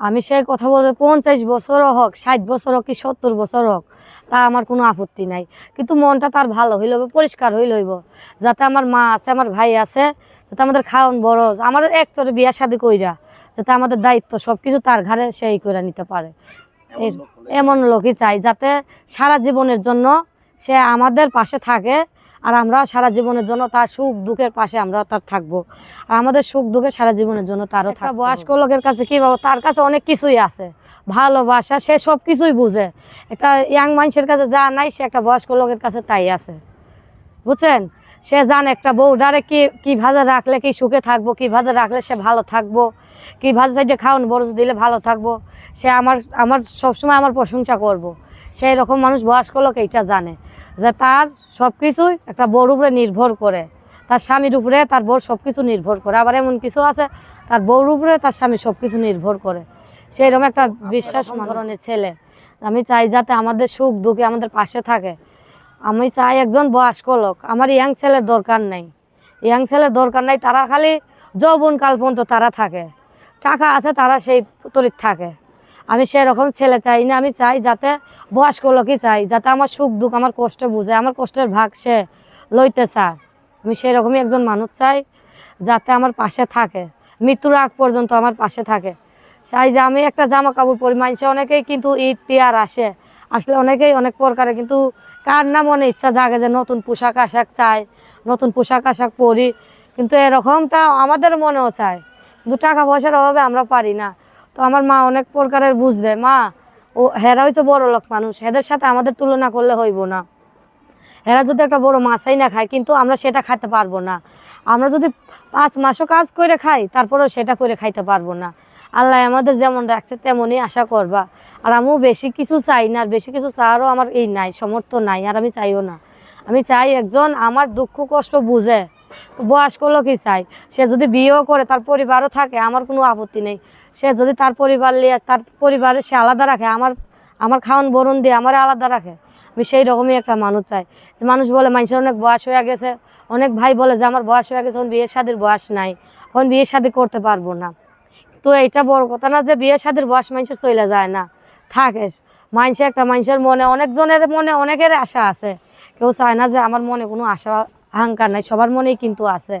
আমি সেই কথা বলতে পঞ্চাশ বছরও হোক ষাট বছর হোক কি সত্তর বছর হোক তা আমার কোনো আপত্তি নাই। কিন্তু মনটা তার ভালো হইল পরিষ্কার হইল হইব। যাতে আমার মা আছে আমার ভাই আছে যাতে আমাদের খাওয়ান বড় আমার একচরে বিয়া শাদি কইরা যাতে আমাদের দায়িত্ব সব কিছু তার ঘাড়ে সেই করে নিতে পারে। এমন লোকই চাই যাতে সারা জীবনের জন্য সে আমাদের পাশে থাকে আর আমরা সারা জীবনের জন্য তার সুখ দুঃখের পাশে আমরা তার থাকব। আর আমাদের সুখ দুঃখে সারা জীবনের জন্য তারও থাকবে বয়স্ক লোকের কাছে কি পাবো তার কাছে অনেক কিছুই আছে। ভালোবাসা সে সব কিছুই বুঝে। একটা ইয়াং মানুষের কাছে যা নাই সে একটা বয়স্ক লোকের কাছে তাই আছে। বুঝছেন? সে জানে একটা বউ ডারে কি কি ভাজা রাখলে কি সুখে থাকব কি ভাজা রাখলে সে ভালো থাকব কি ভাজা সাইডে খাওয়ান বরজ দিলে ভালো থাকব। সে আমার আমার সবসময় আমার প্রশংসা করব। সেই রকম মানুষ বয়স্ক লোক এইটা জানে। যে তার সব কিছুই একটা বউর উপরে নির্ভর করে। তার স্বামীর উপরে তার বউর সব কিছু নির্ভর করে। আবার এমন কিছু আছে তার বউর উপরে তার স্বামী সব কিছু নির্ভর করে। সেই রকম একটা বিশ্বাস ধরনের ছেলে। আমি চাই যাতে আমাদের সুখ দুঃখে আমাদের পাশে থাকে। আমি চাই একজন বয়স্ক লোক। আমার ইয়াং ছেলের দরকার নাই। ইয়াং ছেলের দরকার নাই তারা খালি যৌবনকাল পর্যন্ত তারা থাকে। টাকা আছে তারা সেই তরিত থাকে। আমি সেরকম ছেলে চাই না, আমি চাই যাতে বয়স্ক লোকই চাই, যাতে আমার সুখ দুঃখ, আমার কষ্ট বুঝে, আমার কষ্টের ভাগ সে লইতে চায় আমি সেরকমই একজন মানুষ চাই যাতে আমার পাশে থাকে, মৃত্যুর আগ পর্যন্ত আমার পাশে থাকে। চাই যে আমি একটা জামা কাপড় পরি মানুষে অনেকেই কিন্তু ঈদ তিয়ার আসে। আসলে অনেকেই অনেক প্রকারে কিন্তু কার না মনে ইচ্ছা জাগে যে নতুন পোশাক আশাক চাই, নতুন পোশাক আশাক পরি। কিন্তু এরকমটা আমাদের মনেও চায় কিন্তু টাকা পয়সার অভাবে আমরা পারি না। তো আমার মা অনেক প্রকারের বুঝবে মা, ও, হেরা হয়তো বড় লোক মানুষ এদের সাথে আমাদের তুলনা করলে হইব না। এরা যদি একটা বড় মাছাই না খায়, কিন্তু আমরা সেটা খাইতে পারব না। আমরা যদি পাঁচ মাসও কাজ করে খাই, তারপরেও সেটা করে খাইতে পারব না। আল্লাহ আমাদের যেমন রাখছে, তেমনই আশা করবা। আর আমিও বেশি কিছু চাই না, আর বেশি কিছু চাওয়ারও আমার এই নাই, সমর্থ নাই, আর আমি চাইও না। আমি চাই একজন আমার দুঃখ কষ্ট বুঝে। বয়স্ক লোকই চাই। সে যদি বিয়েও করে, তার পরিবারও থাকে, আমার কোনো আপত্তি নেই। সে যদি তার পরিবার নিয়ে, তার পরিবারে সে আলাদা রাখে, আমার আমার খাওয়ান বরণ দিয়ে আমার আলাদা রাখে, আমি সেই রকমই একটা মানুষ চাই। যে মানুষ বলে মানুষের অনেক বয়স হয়ে গেছে। অনেক ভাই বলে যে, আমার বয়স হয়ে গেছে, এখন বিয়ে শাদির বয়স নাই। এখন বিয়ে শাদি করতে পারব না। তো এটা বড় কথা না যে বিয়ে শাদির বয়স মানুষের চলে যায় না। থাকে মানুষে একটা মানুষের মনে অনেকজনের মনে অনেকের আশা আছে। কেউ চায় না যে, আমার মনে কোনো আশা আহংকার নাই, সবার মনেই কিন্তু আছে।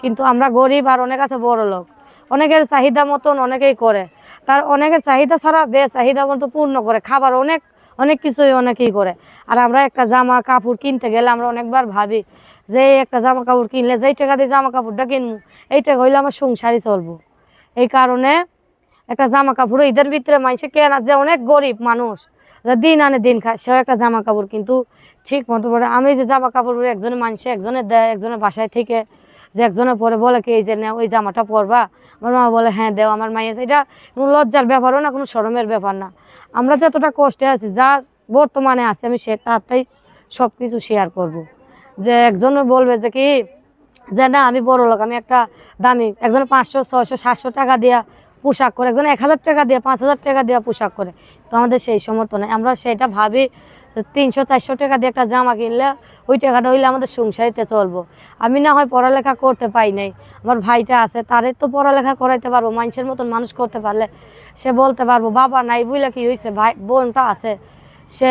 কিন্তু আমরা গরিব আর অনেক আছে বড় লোক অনেকের চাহিদা মতন অনেকেই করে। তার অনেকের চাহিদা ছাড়া বে চাহিদা মতো পূর্ণ করে। খাবার অনেক অনেক কিছুই অনেকেই করে। আর আমরা একটা জামা কাপড় কিনতে গেলে আমরা অনেকবার ভাবি যে একটা জামা কাপড় কিনলে যেই টাকা দিয়ে জামা কাপড়টা কিনবো, এই টাকা হইলে আমার সংসারই চলবো। এই কারণে একটা জামা কাপড় ঈদের ভিতরে মানুষে কেনা যে অনেক গরিব মানুষ, যে দিন আনে দিন খায়, সেও একটা জামা কাপড় কিন্তু ঠিক মতো পরে। আমি যে জামা কাপড় একজনের মানুষে একজনের দেয়, একজনের বাসায় থেকে, যে একজনের পরে বলে কি, এই যে নেও ওই জামাটা পরবা। আমার মা বলে হ্যাঁ দেও, আমার মাইয়া এটা কোনো লজ্জার ব্যাপারও না, কোনো শরমের ব্যাপার না। আমরা যতটা কষ্টে আছি, যা বর্তমানে আছে, আমি সে তাতেই সব কিছু শেয়ার করব। যে একজন বলবে যে কি, যে না, আমি বড় লোক, আমি একটা দামি, একজন পাঁচশো, ছয়শো, সাতশো টাকা দেওয়া পোশাক করে, একজন এক হাজার টাকা দিয়ে, পাঁচ হাজার টাকা দেওয়া পোশাক করে। তো আমাদের সেই সমর্থ নেই। আমরা সেটা ভাবি তিনশো, চারশো টাকা দিয়ে একটা জামা কিনলে ওই টাকাটা হইলে আমাদের সংসারিতে চলবো। আমি না হয় পড়ালেখা করতে পাই নাই। আমার ভাইটা আছে, তারে তো পড়ালেখা করাইতে পারব, মানুষের মতন মানুষ করতে পারলে সে বলতে পারব, বাবা, নাই বুঝলে কি হয়েছে ভাই, বোনটা আছে, সে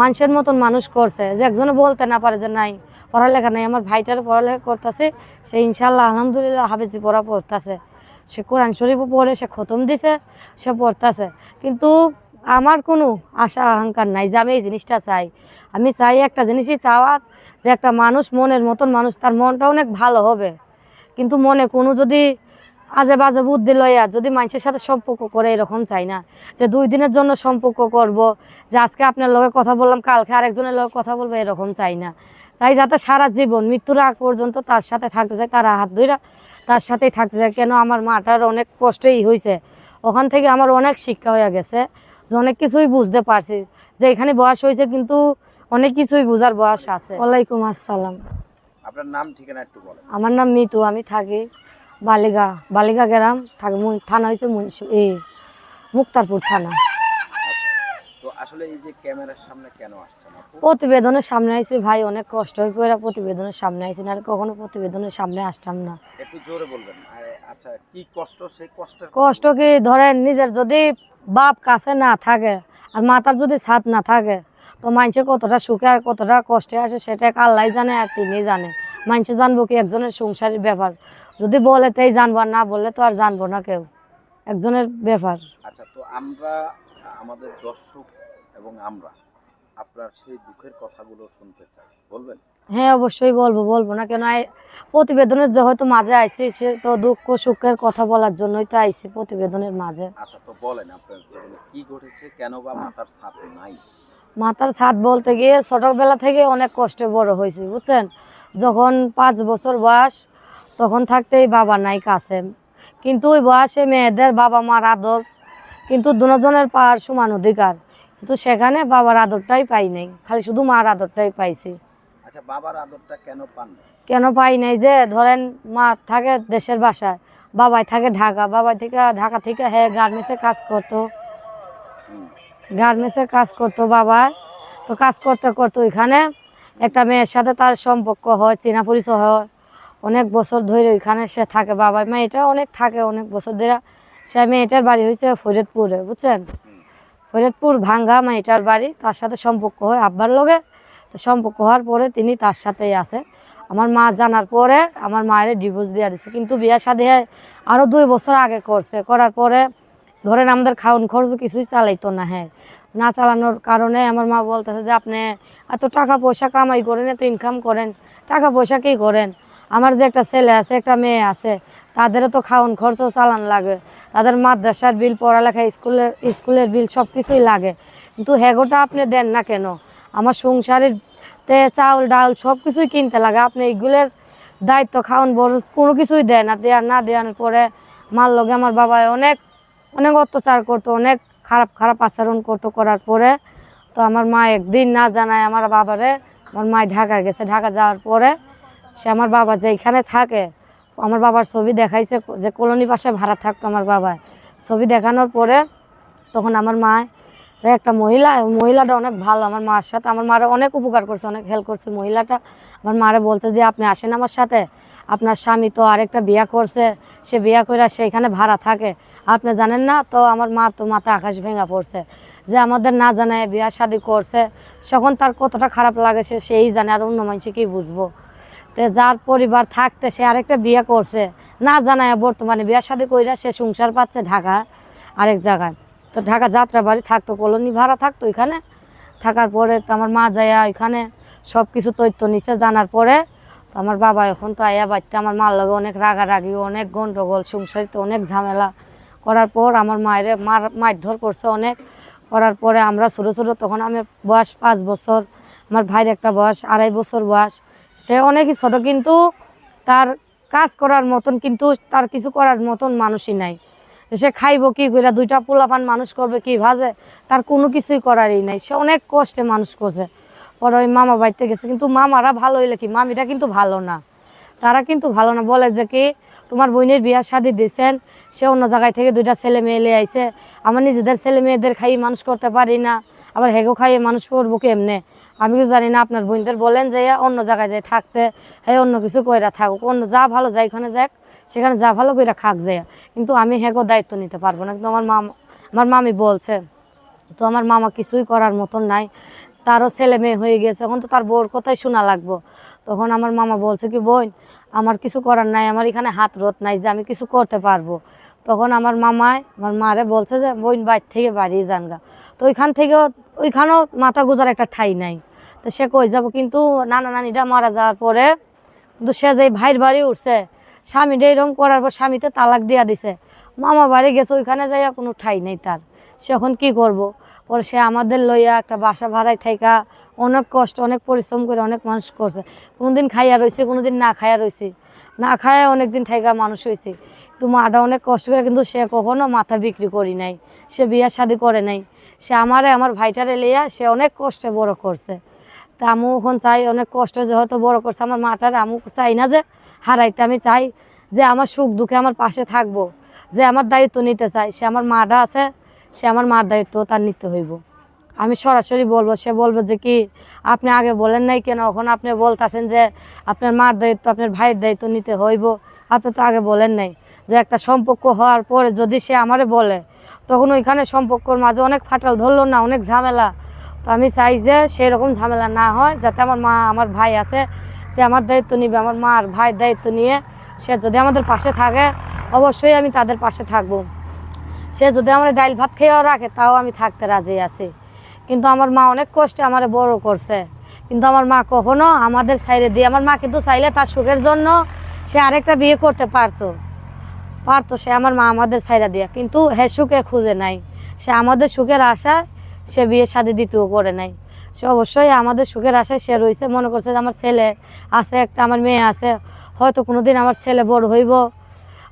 মানুষের মতন মানুষ করছে। যে একজনে বলতে না পারে যে নাই, পড়ালেখা নাই। আমার ভাইটার পড়ালেখা করতেছে, সে ইনশাল্লাহ আলহামদুলিল্লাহ হাফেজি পড়া পড়তেছে। সে কোরআন শরীফও পড়ে, সে খতম দিছে, সে পড়তেছে। কিন্তু আমার কোনো আশা আহংকার নাই যে আমি এই জিনিসটা চাই। আমি চাই একটা জিনিসই চাওয়ার, যে একটা মানুষ মনের মতন মানুষ, তার মনটা অনেক ভালো হবে। কিন্তু মনে কোনো যদি আজে বাজে বুদ্ধি লইয়া যদি মানুষের সাথে সম্পর্ক করে এরকম চাই না, যে দুই দিনের জন্য সম্পর্ক করব, যে আজকে আপনার লগে কথা বললাম, কালকে আরেকজনের লগে কথা বলব, এরকম চাই না। তাই যাতে সারা জীবন মৃত্যুর আগ পর্যন্ত তার সাথে থাকতে চায় তার হাত ধইরা তার সাথেই থাকতে চায় কেন আমার মাটার অনেক কষ্টই হয়েছে ওখান থেকে আমার অনেক শিক্ষা হয়ে গেছে। অনেক কিছুই বুঝতে পারছি। যে এখানে বয়স হয়েছে কিন্তু অনেক কিছুই বোঝার বয়স আছে। ওয়ালাইকুম আসসালাম। আপনার নাম ঠিকানা একটু বলেন। আমার নাম মিতু আমি থাকি বালিগা বালিগা গ্রাম থাকি থানা হয়েছে মুন্সি এই মুক্তারপুর থানা। তো আসলে এই যে ক্যামেরার সামনে কেন আসছেন প্রতিবেদনের সামনে আইছি ভাই অনেক কষ্ট হয়ে পড়ে প্রতিবেদনের সামনে আইছি নাহলে কখনো প্রতিবেদনের সামনে আসতাম না। একটু জোরে বলবেন আর আচ্ছা কি কষ্ট? সেই কষ্টের কষ্ট কি ধরেন নিজের যদি বাপ কাছে না থাকে আর মাতার যদি ছাদ না থাকে তো মানুষে কতটা সুখে আর কতটা কষ্টে আসে সেটা এক আল্লাহ জানে আর তিনি জানে। মানুষে জানব কি একজনের সংসারের ব্যাপার। যদি বলে তাই জানব না বললে তো আর জানব না কেউ। একজনের ব্যাপার। আচ্ছা তো আমরা আমাদের দর্শক এবং আমরা আপনার সেই দুঃখের কথাগুলো শুনতে চাই। বলবেন? হ্যাঁ অবশ্যই বলব বলব না কেন প্রতিবেদনের হয়তো মাঝে আইছি সে তো দুঃখ সুখের কথা বলার জন্যই তো আইছি প্রতিবেদনের মাঝে। আচ্ছা তো বলেন আপনার জীবনে কি ঘটেছে কেন বা মাথার ছাপ নাই? মাথার ছাদ বলতে গিয়ে ছোটবেলা থেকে অনেক কষ্টে বড় হয়েছি বুঝছেন? যখন পাঁচ বছর বয়স তখন থাকতেই বাবা নাই কাছে। কিন্তু ওই বয়সে মেয়েদের বাবা মার আদর কিন্তু দুজনের পাওয়ার সমান অধিকার। কিন্তু সেখানে বাবার আদরটাই পাই নাই খালি শুধু মার আদরটাই পাইছি। আচ্ছা বাবার আদরটা কেন পান না? কেন পাই নাই যে ধরেন মা থাকে দেশের বাসায় বাবাই থাকে ঢাকা বাবাই থেকে ঢাকা থেকে হ্যাঁ গার্মেন্টসে কাজ করতো। গার্মেন্টসে কাজ করতো বাবা। তো কাজ করতে করতে ওইখানে একটা মেয়ের সাথে তার সম্পর্ক হয় চেনা পরিচয় হয়। অনেক বছর ধরে ওইখানে সে থাকে বাবা। মেয়েটা অনেক থাকে অনেক বছর ধরে সে মেয়েটার বাড়ি হয়েছে ফরিদপুরে বুঝছেন। ফরিদপুর ভাঙ্গা মেয়েটার বাড়ি, তার সাথে সম্পর্ক হয় আব্বার তো সম্পর্ক হওয়ার পরে তিনি তার সাথেই আছে। আমার মা জানার পরে আমার মায়ের ডিভোর্স দেওয়া দিচ্ছে কিন্তু বিয়ে শাদী আরও দুই বছর আগে করছে। করার পরে ধরেন আমাদের খাওয়ান খরচ কিছুই চালাইতো না হ্যাঁ না চালানোর কারণে আমার মা বলতেছে যে, আপনি এত টাকা পয়সা কামাই করেন, এত ইনকাম করেন। টাকা পয়সা কী করেন? আমার যে একটা ছেলে আছে, একটা মেয়ে আছে তাদেরও তো খাওয়ান খরচ চালান লাগে। তাদের মাদ্রাসার বিল, পড়ালেখা, স্কুলের স্কুলের বিল সব কিছুই লাগে। কিন্তু হেগোটা আপনি দেন না কেন? আমার সংসারের তে চাউল, ডাল সব কিছুই কিনতে লাগে। আপনি এইগুলোর দায়িত্ব খাওয়ান বড় কোনো কিছুই দেয় না, দেওয়ার না দেওয়ার পরে মার লগে আমার বাবা অনেক অনেক অত্যাচার করতো, অনেক খারাপ খারাপ আচরণ করতো করার পরে। তো আমার মা একদিন না জানায় আমার বাবারে, আমার মা ঢাকা গেছে। ঢাকা যাওয়ার পরে সে আমার বাবা যেখানে থাকে আমার বাবার ছবি দেখাইছে যে কলোনি পাশে ভাড়া থাকতো আমার বাবা ছবি দেখানোর পরে তখন আমার মা একটা মহিলা মহিলাটা অনেক ভালো, আমার মার সাথে। আমার মারে অনেক উপকার করছে, অনেক হেল্প করছে মহিলাটা। আমার মারে বলছে যে, আপনি আসেন আমার সাথে। আপনার স্বামী তো আরেকটা বিয়া করছে, সে বিয়া করে সেইখানে ভাড়া থাকে। আপনি জানেন না তো, আমার মা তো মাথা আকাশ ভেঙা পড়ছে। যে আমাদের না জানায় বিয়া শাদি করছে তখন তার কতটা খারাপ লাগে সে, সেই জানে, আর অন্য মানুষ কি বুঝব? যার পরিবার থাকতে সে আরেকটা বিয়ে করছে, না জানায় বর্তমানে বিয়া শাদি কইরা সে সংসার পাচ্ছে ঢাকা, আরেক জায়গায়। তো ঢাকা যাত্রা বাড়ি থাকতো, কলোনি ভাড়া থাকতো ওইখানে। থাকার পরে তো আমার মা যাইয়া ওইখানে সব কিছু তথ্য নিছে, জানার পরে তো আমার বাবা এখন তো আয়া বাড়িতে। আমার মার লগে অনেক রাগারাগি, অনেক গন্ডগোল, সংসারিতে অনেক ঝামেলা। করার পর আমার মায়ের মার মারধর করছে অনেক। করার পরে আমরা ছোটো ছোটো, তখন আমার বয়স পাঁচ বছর, আমার ভাইয়ের একটা বয়স আড়াই বছর বয়স। সে অনেকই ছোটো, কিন্তু তার কাজ করার মতন, কিন্তু তার কিছু করার মতন মানুষই নাই। সে খাইব কি করে দুইটা পোলাপান মানুষ করবে কি ভাজে, তার কোনো কিছুই করারই নাই। সে অনেক কষ্টে মানুষ করছে। পরে ওই মামা বাড়িতে গেছে, কিন্তু মামারা ভালো হইলে কি? মামিটা কিন্তু ভালো না। তারা কিন্তু ভালো না। বলে যে কি, তোমার বোনের বিয়া শাদি দিয়েছেন সে অন্য জায়গায় থেকে দুইটা ছেলে মেয়ে নিয়ে আইছে। আমার নিজেদের ছেলে মেয়েদের খাইয়ে মানুষ করতে পারি না। আবার হেগো খাইয়ে মানুষ করব কেমনে? আমি কিছু জানি না, আপনার বোনদের বলেন যে অন্য জায়গায় যাই থাকতে হ্যাঁ অন্য কিছু কইরা থাকুক, অন্য যা ভালো যায় এখানে যাক, সেখানে যা ভালো কইরা খাক যায় কিন্তু আমি হেগো দায়িত্ব নিতে পারব না। কিন্তু আমার মামা, আমার মামি বলছে, তো আমার মামা কিছুই করার মতন নাই। তারও ছেলে মেয়ে হয়ে গেছে এখন তো তার বউর কথাই শোনা লাগবো। তখন আমার মামা বলছে কি, বোন, আমার কিছু করার নাই, আমার এখানে হাত রোদ নাই যে আমি কিছু করতে পারব। তখন আমার মামায়, আমার মারে বলছে যে, বোন, বাইর থেকে বাড়িয়ে যান গা। তো ওইখান থেকেও, ওইখানেও মাথা গুজার একটা ঠাই নাই। তো সে কই, যাব কিন্তু নানা নানিটা মারা যাওয়ার পরে কিন্তু সে যে ভাইয়ের বাড়ি উঠছে স্বামীটা এরকম করার পর স্বামীতে তালাক দিয়া দিছে। মামা বাড়ি গেছে, ওইখানে যাইয়া কোনো ঠাই নেই তার। সে এখন কী করব? পরে সে আমাদের লইয়া একটা বাসা ভাড়ায় থাইকা অনেক কষ্ট, অনেক পরিশ্রম করে অনেক মানুষ করছে। কোনোদিন খাইয়া রয়েছে কোনোদিন না খাইয়া রয়েছে না খাইয়া অনেক দিন থাইকা মানুষ হয়েছে কিন্তু মাটা অনেক কষ্ট করে কিন্তু সে কখনো মাথা বিক্রি করি নাই। সে বিয়া শাদি করে নাই। সে আমারে, আমার ভাইটারে লইয়া সে অনেক কষ্টে বড় করছে। তা আমু এখন চাই, অনেক কষ্ট যেহেতু বড় করছে। আমার মাটার আমু চাই না যে হারাইতে, আমি চাই যে আমার সুখ দুঃখে আমার পাশে থাকব, যে আমার দায়িত্ব নিতে চাই। সে আমার মাটা আছে, সে আমার মার দায়িত্ব তার নিতে হইব। আমি সরাসরি বলব, সে বলবে যে কি, আপনি আগে বলেন নাই কেন? এখন আপনি বলতেছেন যে আপনার মার দায়িত্ব, আপনার ভাইয়ের দায়িত্ব নিতে হইব। আপনি তো আগে বলেন নাই যে একটা সম্পর্ক হওয়ার পরে যদি সে আমারে বলে, তখন ওইখানে সম্পর্কর মাঝে অনেক ফাটাল ধরলো না, অনেক ঝামেলা। তো আমি চাই যে সেই রকম ঝামেলা না হয়, যাতে আমার মা, আমার ভাই আছে সে আমার দায়িত্ব নিবে, আমার মা আর ভাইয়ের দায়িত্ব নিয়ে সে যদি আমাদের পাশে থাকে, অবশ্যই আমি তাদের পাশে থাকব। সে যদি আমার ডাইল ভাত খেয়েও রাখে, তাও আমি থাকতে রাজি আছি। কিন্তু আমার মা অনেক কষ্টে আমার বড় করছে। কিন্তু আমার মা কখনো আমাদের সাইডে দিয়ে, আমার মা কিন্তু চাইলে তার সুখের জন্য সে আরেকটা বিয়ে করতে পারতো। পারতো সে আমার মা আমাদের সাইডে দিয়ে, কিন্তু হে সুখে খুঁজে নাই। সে আমাদের সুখের আশায় সে বিয়ে শাদি দ্বিতীয় করে নাই। সে অবশ্যই আমাদের সুখের আশায় সে রয়েছে। মনে করছে যে আমার ছেলে আছে, একটা আমার মেয়ে আছে। হয়তো কোনোদিন আমার ছেলে বড় হইব।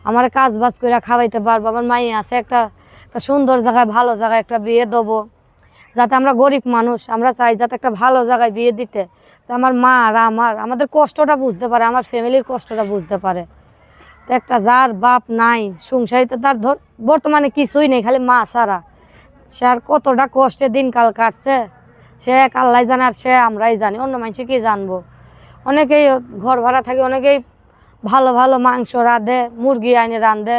আমার কাজ বাজ করে খাওয়াইতে পারব। আমার মাই আছে, একটা একটা সুন্দর জায়গায়, ভালো জায়গায় একটা বিয়ে দেবো। যাতে আমরা গরিব মানুষ, আমরা চাই যাতে একটা ভালো জায়গায় বিয়ে দিতে। তো আমার মা আর আমার, আমাদের কষ্টটা বুঝতে পারে, আমার ফ্যামিলির কষ্টটা বুঝতে পারে। তো একটা যার বাপ নাই, সংসারিতে তার ধর, বর্তমানে কিছুই নেই, খালি মা ছাড়া। সে আর কতটা কষ্টে দিনকাল কাটছে? সে এক আল্লাহ জানে আর সে আমরাই জানি, অন্য মানুষে কি জানব? অনেকেই ঘর ভাড়া থাকে, অনেকেই ভালো ভালো মাংস রাঁধে, মুরগি আইনে রাঁধে,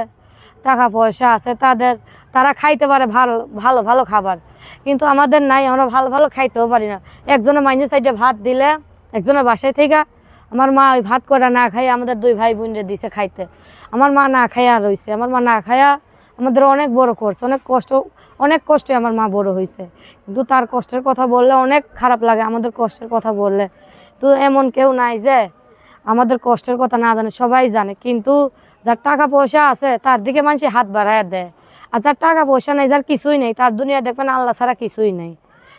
টাকা পয়সা আছে, তাদের, তারা খাইতে পারে ভালো ভালো ভালো খাবার। কিন্তু আমাদের নাই, আমরা ভালো ভালো খাইতেও পারি না। একজনের মাইনে সাইডে ভাত দিলে, একজনের বাসায় থেকে আমার মা ওই ভাত করে না খাই আমাদের দুই ভাই বোনরে দিছে খাইতে। আমার মা না খাইয়া রইছে, আমার মা না খাইয়া আমাদের অনেক বড় করছে অনেক কষ্ট, অনেক কষ্টে আমার মা বড় হয়েছে কিন্তু তার কষ্টের কথা বললে অনেক খারাপ লাগে, আমাদের কষ্টের কথা বললে। তো এমন কেউ নাই যে আমাদের কষ্টের কথা না জানে, সবাই জানে। কিন্তু যার টাকা পয়সা আছে, তার দিকে মানুষ হাত বাড়ায় দেয়। আর যার টাকা পয়সা নেই, যার কিছুই নেই, তার দুনিয়া দেখবেন আল্লাহ ছাড়া কিছুই নেই।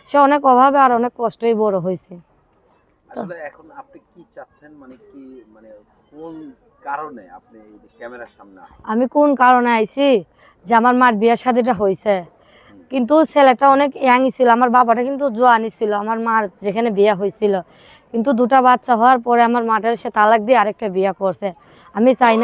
সে অনেক অভাবে আর অনেক কষ্টই বড় হয়েছে এখন আপনি কি চাচ্ছেন? মানে কি মানে কোন কারণে আপনি ক্যামেরার সামনে আমি কোন কারণে আইছি? যে আমার মার বিয়ের শাদিটা হয়েছে কিন্তু ছেলেটা অনেক ইয়াংই ছিল আমার বাবাটা কিন্তু জোয়ানি ছিল আমার মার যেখানে বিয়ে হয়েছিল কিন্তু দুটা বাচ্চা হওয়ার পরে আমার মাটার সে তালাক দিয়ে আরেকটা বিয়ে করছে। আমি চাই না